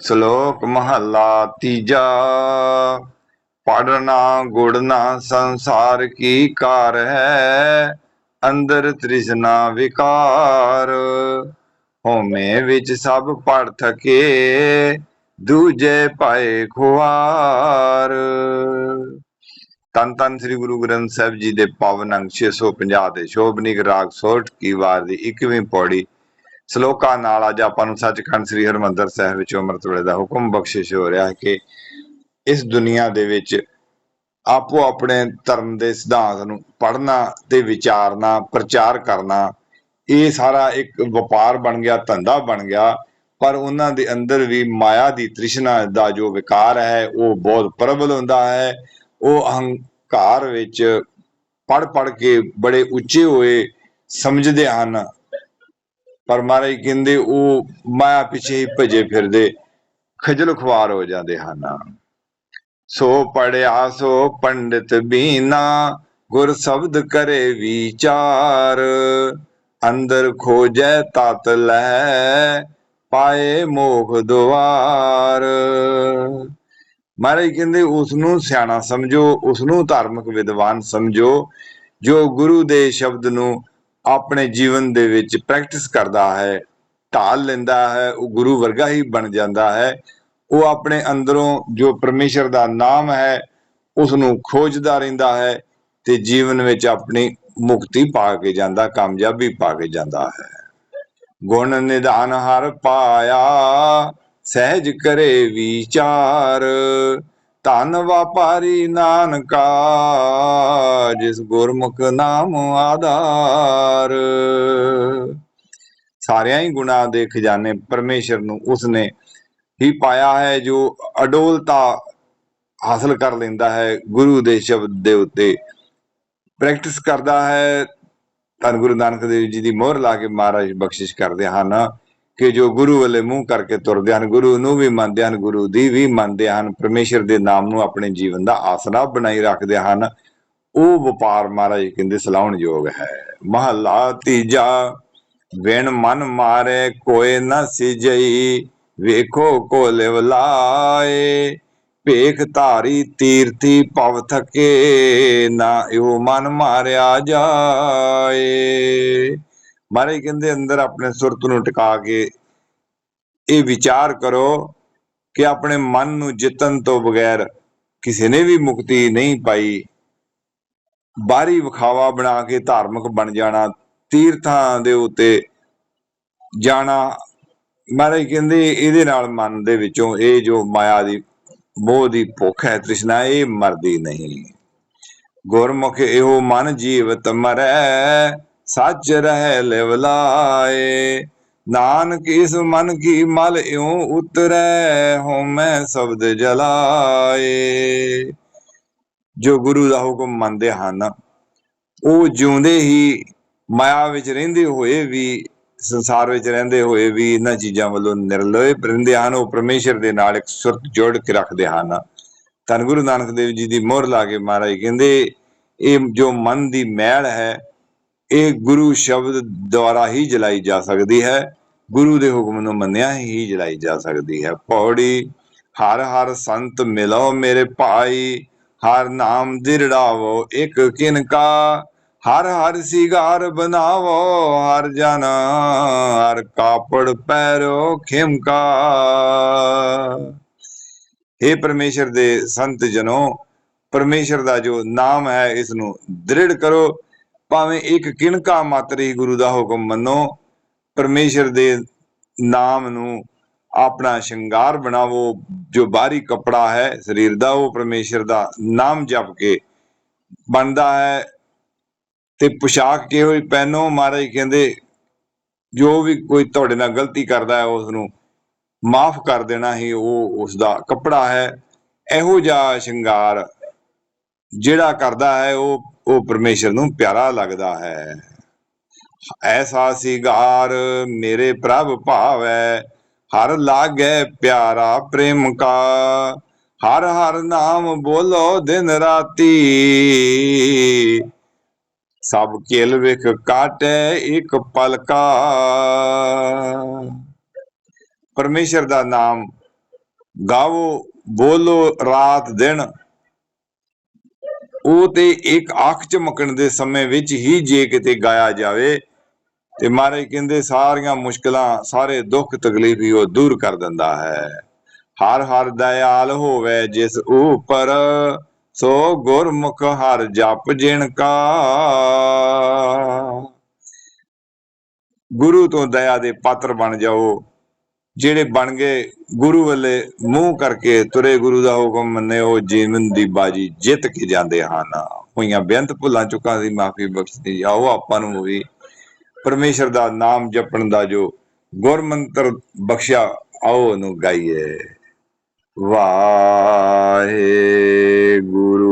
ਸ਼ਲੋਕ ਮਹੱਲਾ ਤੀਜਾ। ਪੜਨਾ ਗੁੜਨਾ ਸੰਸਾਰ ਕੀ ਕਾਰ ਹੈ? ਅੰਦਰ ਤ੍ਰਿਸ਼ਨਾ ਵਿਕਾਰ। ਹੋਮੇ ਵਿੱਚ ਸਭ ਪੜ ਥਕੇ, ਦੂਜੇ ਪਾਏ ਖੁਆਰ। ਤਨ ਤਨ ਸ੍ਰੀ ਗੁਰੂ ਗ੍ਰੰਥ ਸਾਹਿਬ ਜੀ ਦੇ ਪਾਵਨ ਅੰਗ 650 ਦੇ ਸ਼ੋਭਨੀਕ ਰਾਗ ਸੋਠ ਕੀ ਵਾਰ ਦੀ 21ਵੀਂ ਪੌੜੀ ਸ਼ਲੋਕਾਂ ਨਾਲ ਅੱਜ ਆਪਾਂ ਨੂੰ ਸੱਚਖੰਡ ਸ੍ਰੀ ਹਰਮੰਦਰ ਸਾਹਿਬ ਵਿੱਚ ਅੰਮ੍ਰਿਤ ਵੇਲੇ ਦਾ ਹੁਕਮ ਬਖਸ਼ਿਸ਼ ਹੋ ਰਿਹਾ ਹੈ ਕਿ ਇਸ ਦੁਨੀਆ ਦੇ ਵਿੱਚ ਆਪੋ ਆਪਣੇ ਧਰਮ ਦੇ ਸਿਧਾਂਤ ਨੂੰ ਪੜ੍ਹਨਾ ਤੇ ਵਿਚਾਰਨਾ, ਪ੍ਰਚਾਰ ਕਰਨਾ, ਇਹ ਸਾਰਾ ਇੱਕ ਵਪਾਰ ਬਣ ਗਿਆ, ਧੰਦਾ ਬਣ ਗਿਆ, ਪਰ ਉਹਨਾਂ ਦੇ ਅੰਦਰ ਵੀ ਮਾਇਆ ਦੀ ਤ੍ਰਿਸ਼ਨਾ ਦਾ ਜੋ ਵਿਕਾਰ ਹੈ, ਉਹ ਬਹੁਤ ਪ੍ਰਬਲ ਹੁੰਦਾ ਹੈ। ਉਹ ਅਹੰਕਾਰ ਵਿੱਚ ਪੜ ਪੜ ਕੇ ਬੜੇ ਉੱਚੇ ਹੋਏ ਸਮਝਦੇ ਹਨ। ਪਰ ਮਹਾਰਾਜ ਕਹਿੰਦੇ ਉਹ ਮਾਇਆ ਪਿੱਛੇ ਹੀ ਭਜੇ ਫਿਰਦੇ, ਖਜਲ ਖੁਆਰ ਹੋ ਜਾਂਦੇ ਹਨ। ਸੋ ਪੜਿਆ ਸੋ ਪੰਡਿਤ ਬੀਨਾ, ਗੁਰ ਸ਼ਬਦ ਕਰੇ ਵਿਚਾਰ। ਅੰਦਰ ਖੋਜੈ, ਤਤ ਲੈ, ਪਾਏ ਮੋਖ ਦੁਆਰ। ਮਹਾਰਾਜ ਕਹਿੰਦੇ ਉਸ ਨੂੰ ਸਿਆਣਾ ਸਮਝੋ ਉਸ ਨੂੰ ਧਾਰਮਿਕ ਵਿਦਵਾਨ ਸਮਝੋ, ਜੋ ਗੁਰੂ ਦੇ ਸ਼ਬਦ ਨੂੰ ਆਪਣੇ ਜੀਵਨ ਦੇ ਵਿੱਚ ਪ੍ਰੈਕਟਿਸ ਕਰਦਾ ਹੈ, ਢਾਲ ਲੈਂਦਾ ਹੈ, ਉਹ ਗੁਰੂ ਵਰਗਾ ਹੀ ਬਣ ਜਾਂਦਾ ਹੈ। ਉਹ ਆਪਣੇ ਅੰਦਰੋਂ ਜੋ ਪਰਮੇਸ਼ਰ ਦਾ ਨਾਮ ਹੈ ਉਸ ਨੂੰ ਖੋਜਦਾ ਰਹਿੰਦਾ ਹੈ ਤੇ ਜੀਵਨ ਵਿੱਚ ਆਪਣੀ ਮੁਕਤੀ ਪਾ ਕੇ ਜਾਂਦਾ, ਕਾਮਯਾਬੀ ਪਾ ਕੇ ਜਾਂਦਾ ਹੈ। ਗੁਣ ਨਿਦਾਨ ਹਰ ਪਾਇਆ, ਸਹਿਜ ਕਰੇ ਵਿਚਾਰ। ਧਨ ਵਪਾਰੀ ਨਾਨਕਾ, ਜਿਸ ਗੁਰਮੁਖ ਨਾਮ ਆਧਾਰ। ਸਾਰਿਆਂ ਹੀ ਗੁਣਾਂ ਦੇ ਖਜ਼ਾਨੇ ਪਰਮੇਸ਼ਰ ਨੂੰ ਉਸਨੇ ਹੀ ਪਾਇਆ ਹੈ, ਜੋ ਅਡੋਲਤਾ ਹਾਸਲ ਕਰ ਲੈਂਦਾ ਹੈ, ਗੁਰੂ ਦੇ ਸ਼ਬਦ ਦੇ ਉੱਤੇ ਪ੍ਰੈਕਟਿਸ ਕਰਦਾ ਹੈ। ਧੰਨ ਗੁਰੂ ਨਾਨਕ ਦੇਵ ਜੀ ਦੀ ਮੋਹਰ ਲਾ ਕੇ ਮਹਾਰਾਜ ਬਖਸ਼ਿਸ਼ ਕਰਦੇ ਹਨ। ਕਿ ਜੋ ਗੁਰੂ ਵੱਲੇ ਮੂੰਹ ਕਰਕੇ ਤੁਰਦੇ ਹਨ, ਗੁਰੂ ਨੂੰ ਵੀ ਮੰਨਦੇ ਹਨ, ਗੁਰੂ ਦੀ ਵੀ ਮੰਨਦੇ ਹਨ, ਪਰਮੇਸ਼ਰ ਦੇ ਨਾਮ ਨੂੰ ਆਪਣੇ ਜੀਵਨ ਦਾ ਆਸਰਾ ਬਣਾਈ ਰੱਖਦੇ ਹਨ। ਉਹ ਵਪਾਰ ਮਹਾਰਾਜ ਕਹਿੰਦੇ ਸਲਾਉਣ ਯੋਗ ਹੈ। ਮਹੱਲਾ ਤੀਜਾ, ਵਿਣ ਮਨ ਮਾਰੇ ਕੋਏ ਨਾ ਸਿਜਈ, ਵੇਖੋ ਕੋ ਲਿਵਲਾਏ ਭੇਖ ਧਾਰੀ ਤੀਰਥੀ ਭਵ ਥਕੇ, ਨਾ ਇਹੋ ਮਨ ਮਾਰਿਆ ਜਾਏ। ਮਹਾਰਾਜ ਕਹਿੰਦੇ ਅੰਦਰ ਆਪਣੇ ਸੁਰਤ ਨੂੰ ਟਿਕਾ ਕੇ ਇਹ ਵਿਚਾਰ ਕਰੋ ਕਿ ਆਪਣੇ ਮਨ ਨੂੰ ਜਿੱਤਣ ਤੋਂ ਬਗੈਰ ਕਿਸੇ ਨੇ ਵੀ ਮੁਕਤੀ ਨਹੀਂ ਪਾਈ। ਬਾਹਰੀ ਵਿਖਾਵਾ ਬਣਾ ਕੇ ਧਾਰਮਿਕ ਬਣ ਜਾਣਾ, ਤੀਰਥਾਂ ਦੇ ਉੱਤੇ ਜਾਣਾ ਮਹਾਰਾਜ ਕਹਿੰਦੇ ਇਹਦੇ ਨਾਲ ਮਨ ਦੇ ਵਿੱਚੋਂ ਇਹ ਜੋ ਮਾਇਆ ਦੀ, ਮੋਹ ਦੀ ਭੁੱਖ ਹੈ ਤ੍ਰਿਸ਼ਨਾ, ਇਹ ਮਰਦੀ ਨਹੀਂ। ਗੁਰਮੁਖ ਇਹੋ ਮਨ ਜੀਵਤ ਮਰੈ ਸੱਚ ਰਹਿ ਲਿਵਲਾਏ। ਨਾਨਕ ਇਸ ਮਨ ਕੀ ਮਲ ਇਉ ਉਤਰੈ ਹਉਮੈ ਸ਼ਬਦ ਜਲਾਏ। ਜੋ ਗੁਰੂ ਦਾ ਹੁਕਮ ਮੰਨਦੇ ਹਨ, ਉਹ ਜਿਉਂਦੇ ਹੀ ਮਾਇਆ ਵਿੱਚ ਰਹਿੰਦੇ ਹੋਏ ਵੀ, ਸੰਸਾਰ ਵਿੱਚ ਰਹਿੰਦੇ ਹੋਏ ਵੀ ਇਹਨਾਂ ਚੀਜ਼ਾਂ ਵੱਲੋਂ ਨਿਰਲੋਏ ਰਹਿੰਦੇ ਹਨ, ਉਹ ਪਰਮੇਸ਼ਰ ਦੇ ਨਾਲ ਇੱਕ ਸੁਰਤ ਜੋੜ ਕੇ ਰੱਖਦੇ ਹਨ। ਧੰਨ ਗੁਰੂ ਨਾਨਕ ਦੇਵ ਜੀ ਦੀ ਮੋਹਰ ਲਾ ਕੇ ਮਹਾਰਾਜ ਕਹਿੰਦੇ, ਇਹ ਜੋ ਮਨ ਦੀ ਮੈਲ ਹੈ ਇਹ ਗੁਰੂ ਸ਼ਬਦ ਦੁਆਰਾ ਹੀ ਜਲਾਈ ਜਾ ਸਕਦੀ ਹੈ। ਗੁਰੂ ਦੇ ਹੁਕਮ ਨੂੰ ਮੰਨਿਆ ਹੀ ਜਲਾਈ ਜਾ ਸਕਦੀ ਹੈ। ਪੌੜੀ, ਹਰ ਹਰ ਸੰਤ ਮਿਲੋ ਮੇਰੇ ਭਾਈ, ਹਰ ਨਾਮ ਦਿਰੜਾਵੋ ਇੱਕ ਕਿਨਕਾ ਹਰ ਹਰ ਸਿਗਾਰ ਬਣਾਵੋ ਹਰ ਜਨ, ਹਰ ਕਾਪੜ ਪੈਰੋ ਖਿਮਕਾ हे ਪਰਮੇਸ਼ਰ ਦੇ ਸੰਤ ਜਨੋ, ਪਰਮੇਸ਼ਰ ਦਾ ਜੋ ਨਾਮ ਹੈ, ਇਸ ਨੂੰ ਦ੍ਰਿੜ ਕਰੋ। ਭਾਵੇਂ ਇੱਕ ਕਿਣਕਾ ਮਾਤਰ ਹੀ ਗੁਰੂ ਦਾ ਹੁਕਮ ਮੰਨੋ, ਪਰਮੇਸ਼ਰ ਦੇ ਨਾਮ ਨੂੰ ਆਪਣਾ ਸ਼ਿੰਗਾਰ ਬਣਾਵੋ, ਜੋ ਬਾਹਰੀ ਕਪੜਾ ਹੈ, ਸਰੀਰ ਦਾ, ਉਹ ਪਰਮੇਸ਼ਰ ਦਾ ਨਾਮ ਜਪ ਕੇ ਬਣਦਾ ਹੈ। ਤੇ ਪੁਸ਼ਾਕ ਕਿਹੋ ਜਿਹੀ ਪਹਿਨੋ, ਮਹਾਰਾਜ ਕਹਿੰਦੇ, ਜੋ ਵੀ ਕੋਈ ਤੁਹਾਡੇ ਨਾਲ ਗਲਤੀ ਕਰਦਾ ਹੈ ਉਸ ਨੂੰ ਮਾਫ ਕਰ ਦੇਣਾ ਹੀ, ਉਹ ਉਸ ਦਾ ਕੱਪੜਾ ਹੈ। ਇਹੋ ਜਿਹਾ ਸ਼ਿੰਗਾਰ ਜਿਹੜਾ ਕਰਦਾ ਹੈ, ਉਹ ਉਹ ਪਰਮੇਸ਼ਰ ਨੂੰ ਪਿਆਰਾ ਲੱਗਦਾ ਹੈ। ਐਸਾ ਸਿਗਾਰ ਮੇਰੇ ਪ੍ਰਭ ਭਾਵੈ, ਹਰ ਲਾਗੇ ਪਿਆਰਾ ਪ੍ਰੇਮ ਕਾ, ਹਰ ਹਰ ਨਾਮ ਬੋਲੋ ਦਿਨ ਰਾਤੀ। ਸਭ ਕੇਲ ਵਿਖ ਕਾਟੈ, ਇੱਕ ਪਲਕਾ। ਪਰਮੇਸ਼ਰ ਦਾ ਨਾਮ ਗਾਵੋ, ਬੋਲੋ ਰਾਤ ਦਿਨ। ਉਹ ਤੇ ਇੱਕ ਅੱਖ ਝਮਕਣ ਦੇ ਸਮੇਂ ਵਿੱਚ ਹੀ ਜੇ ਕਿਤੇ ਗਾਇਆ ਜਾਵੇ ਤੇ ਮਹਾਰਾਜ ਕਹਿੰਦੇ ਸਾਰੀਆਂ ਮੁਸ਼ਕਲਾਂ, ਸਾਰੇ ਦੁੱਖ ਤਕਲੀਫ ਹੀ ਉਹ ਦੂਰ ਕਰ ਦਿੰਦਾ ਹੈ। ਹਰ ਹਰ ਦਇਆਲ ਹੋਵੇ ਜਿਸ ਉਪਰ, ਸੋ ਗੁਰਮੁਖ ਹਰ ਜਪ ਜਿਣ ਕਾ। ਗੁਰੂ ਤੋਂ ਦਇਆ ਦੇ ਪਾਤਰ ਬਣ ਜਾਓ। ਜਿਹੜੇ ਬਣ ਗਏ ਗੁਰੂ ਵੱਲੇ, ਮੂੰਹ ਕਰਕੇ ਤੁਰੇ ਗੁਰੂ ਦਾ ਹੁਕਮ ਮੰਨੇ ਉਹ ਜੀਵਨ ਦੀ ਬਾਜੀ ਜਿੱਤ ਕੇ ਜਾਂਦੇ ਹਨ। ਹੋਈਆਂ ਬੇਅੰਤ ਭੁੱਲਾਂ ਚੁੱਕਾਂ ਦੀ ਮਾਫੀ ਬਖਸ਼ਦੀ, ਆਓ ਆਪਾਂ ਨੂੰ ਵੀ ਪਰਮੇਸ਼ਰ ਦਾ ਨਾਮ ਜਪਣ ਦਾ ਜੋ ਗੁਰਮੰਤਰ ਬਖਸ਼ਿਆ, ਆਓ ਉਹਨੂੰ ਗਾਈਏ। ਵਾਹਿਗੁਰੂ